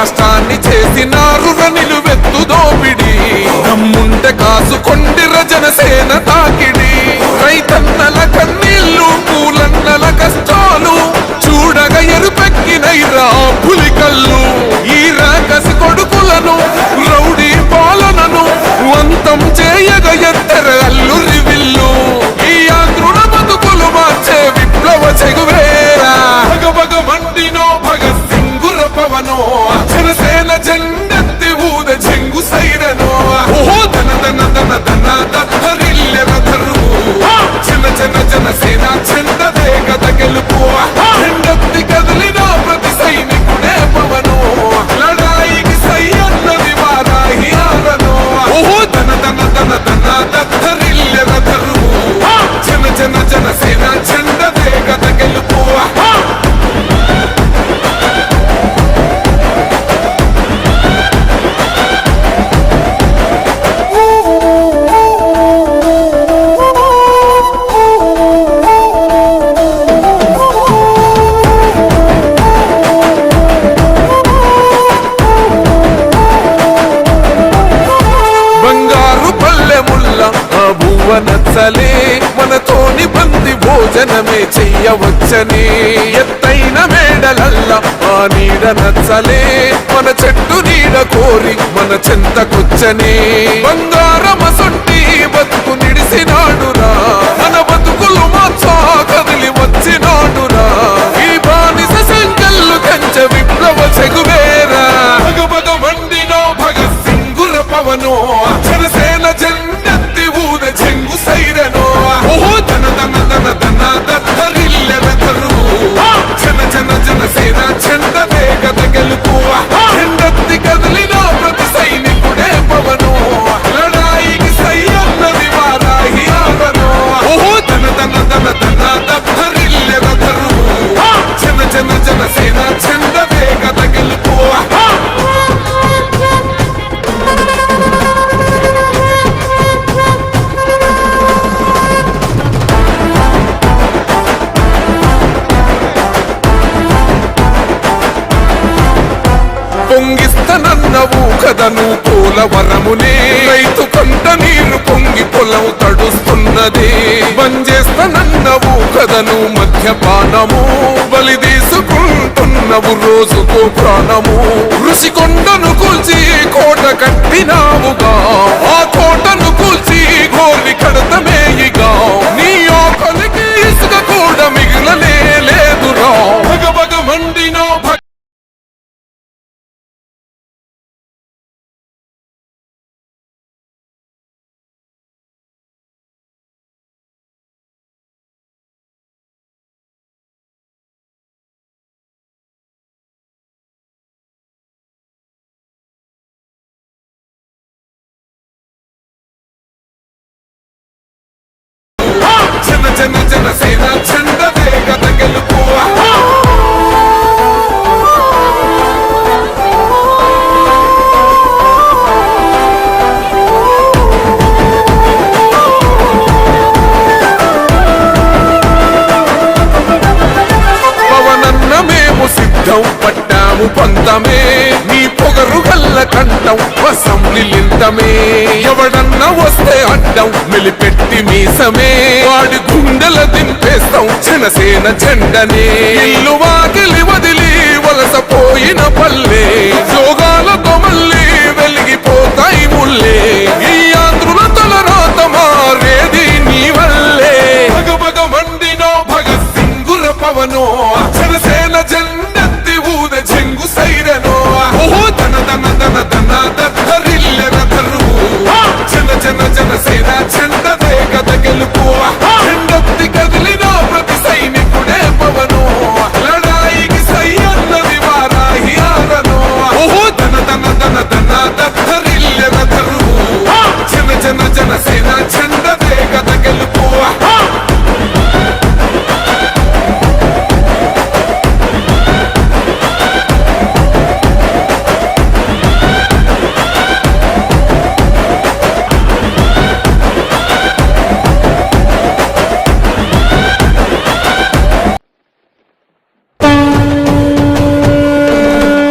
రాష్ట్రాన్ని చేసినారు నిలువెత్తు దోపిడి. దమ్ముంటే కాసుకోండి జనసేన తాకిడి. రైతన్నల కన్నీళ్ళు పూలన్నల కష్టాలు చూడగ ఎరుపెక్కినైరా పులికల్లు ఈ రాకసి కొడుకులను రౌడీ పాలనను వంతం చేయగ ఎత్తర ఆ నచ్చలే మనతోని బంది భోజనమే చెయ్యవచ్చని. ఎత్తైన మేడలల్ల ఆ నీడ నచ్చలే మన చెట్టు నీడ కోరి మన చెంతకొచ్చని. బంగారమసొంటి బతుకు నిడిసినాడురా మన బతుకులు మార్చా పొంగిస్తనన్నవు కదను పోలవరమునే రైతు కంట నీరు పొంగి పొలం తడుస్తున్నది. బంజేస్తనన్నవు కదను మద్యపానము. బలి తీసుకుంటున్నవు రోజుకో ప్రాణము. ఋషికొండను కూల్చి కోట కట్టినావుగా. ఆ కోటను కూల్చి గోలి కడతమేయిగా జన జన సేన చెండదే వేగత గెలుపు పవనన్న సిద్ధం పట్టాము పంతమే. నీ పొగరు గల్ల కంఠం అసెంబ్లీలింతమే ఎవడన్నా వస్తే అడ్డం మిలిపెట్టి మీసమే. వాడి గుండెల దింపేస్తాం జనసేన జెండనే. ఇల్లు వాకిలి వదిలి వలసపోయిన గెలుపువా